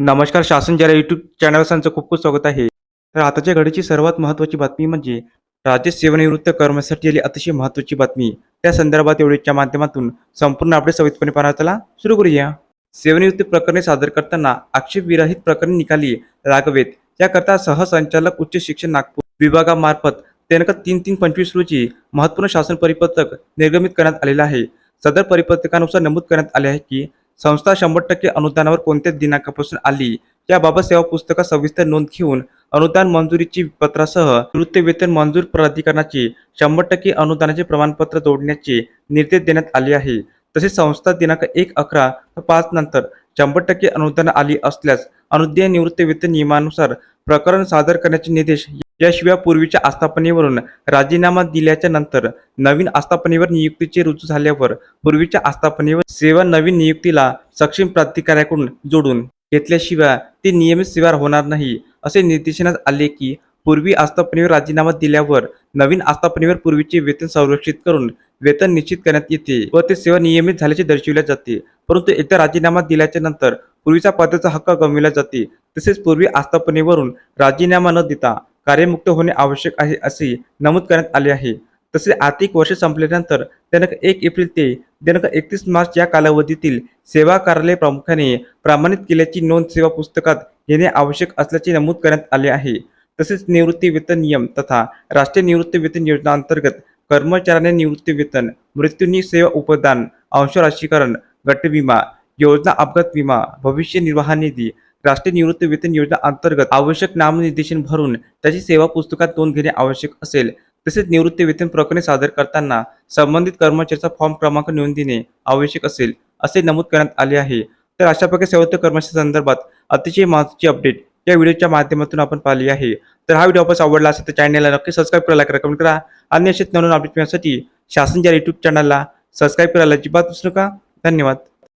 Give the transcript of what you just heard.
नमस्कार शासन जरा यूट्यूब चॅनल त्यांचं खूप खूप स्वागत आहे. तर आताच्या घडीची सर्वात महत्त्वाची बातमी म्हणजे राज्य सेवानिवृत्त कर्मचाऱ्यांसाठी आली अतिशय महत्त्वाची बातमी. त्या संदर्भात एवढीच्या माध्यमातून संपूर्ण आपले सवितपणे पाहण्याला सुरू करूया. सेवानिवृत्ती प्रकरणे सादर करताना आक्षेप विरहित प्रकरण निकाली रागवेत. याकरता सहसंचालक उच्च शिक्षण नागपूर विभागामार्फत दिनांक तीन तीन पंचवीस रोजी महत्त्वपूर्ण शासन परिपत्रक निर्गमित करण्यात आलेलं आहे. सदर परिपत्रकानुसार नमूद करण्यात आले आहे की संस्था शंभर टक्के अनुदानावर कोणत्या दिनांकापासून आली. याबाबत सेवा पुस्तकात सविस्तर नोंद घेऊन अनुदान मंजुरीची पत्रासह वेतन मंजूर प्राधिकरणाचे शंभर टक्के अनुदानाचे प्रमाणपत्र जोडण्याचे निर्देश देण्यात आले आहे. तसेच संस्था दिनांक एक अकरा पाच नंतर शंभर टक्के अनुदान आली असल्यास अनुदाय निवृत्तीवेतन नियमानुसार प्रकरण सादर करण्याचे निर्देश याशिवाय पूर्वीच्या आस्थापनेवरून राजीनामा दिल्याच्या नंतर नवीन आस्थापनेवर नियुक्तीचे रुजू झाल्यावर पूर्वीच्या आस्थापनेवर सेवा नवीन नियुक्तीला सक्षम प्राधिकाऱ्याकडून जोडून घेतल्याशिवाय ती नियमित सेवा होणार नाही असे निर्देशनात आले की पूर्वी आस्थापनेवर राजीनामा दिल्यावर नवीन आस्थापनेवर पूर्वीचे वेतन संरक्षित करून वेतन निश्चित करण्यात येते व ते सेवा नियमित झाल्याचे दर्शविल्या जाते. परंतु एकदा राजीनामा दिल्याच्या नंतर पूर्वीचा पदाचा हक्क गमावला जाते. तसेच पूर्वी आस्थापनेवरून राजीनामा न देता कार्यमुक्त होणे आवश्यक आहे असे नमूद करण्यात आले आहे. तसेच आर्थिक वर्ष संपल्यानंतर दिनांक एक एप्रिल ते दिनांक एकतीस मार्च या कालावधीतील सेवा कार्यालय प्रामुख्याने प्रमाणित केल्याची नोंद सेवा पुस्तकात येणे आवश्यक असल्याचे नमूद करण्यात आले आहे. तसेच निवृत्ती वेतन नियम तथा राष्ट्रीय निवृत्ती वेतन योजना अंतर्गत कर्मचाऱ्यांना निवृत्ती वेतन मृत्यूनी सेवा उपदान अंशराशीकरण गट विमा योजना अपघात विमा भविष्य निर्वाह निधी राष्ट्रीय निवृत्ती वेतन योजना अंतर्गत आवश्यक नामनिर्देशन भरून त्याची सेवा पुस्तकात नोंद घेणे आवश्यक असेल. तसेच निवृत्ती वेतन प्रकरणे सादर करताना संबंधित कर्मचाऱ्याचा फॉर्म क्रमांक नोंद देणे आवश्यक असेल असे नमूद करण्यात आले आहे. तर अशा प्रकारे सेवत कर्मचारी संदर्भात अतिशय महत्त्वाची अपडेट या व्हिडिओच्या माध्यमातून आपण पाहिली आहे. तर हा व्हिडिओ आपण आवडला असेल तर चॅनलला नक्की सबस्क्राईब करायला करा कमेंट करा. आणि असेच नवीन अपडेट मिळण्यासाठी शासनच्या यूट्यूब युट्यूब चॅनलला सबस्क्राईब करायला अजिबात विसरू नका. धन्यवाद.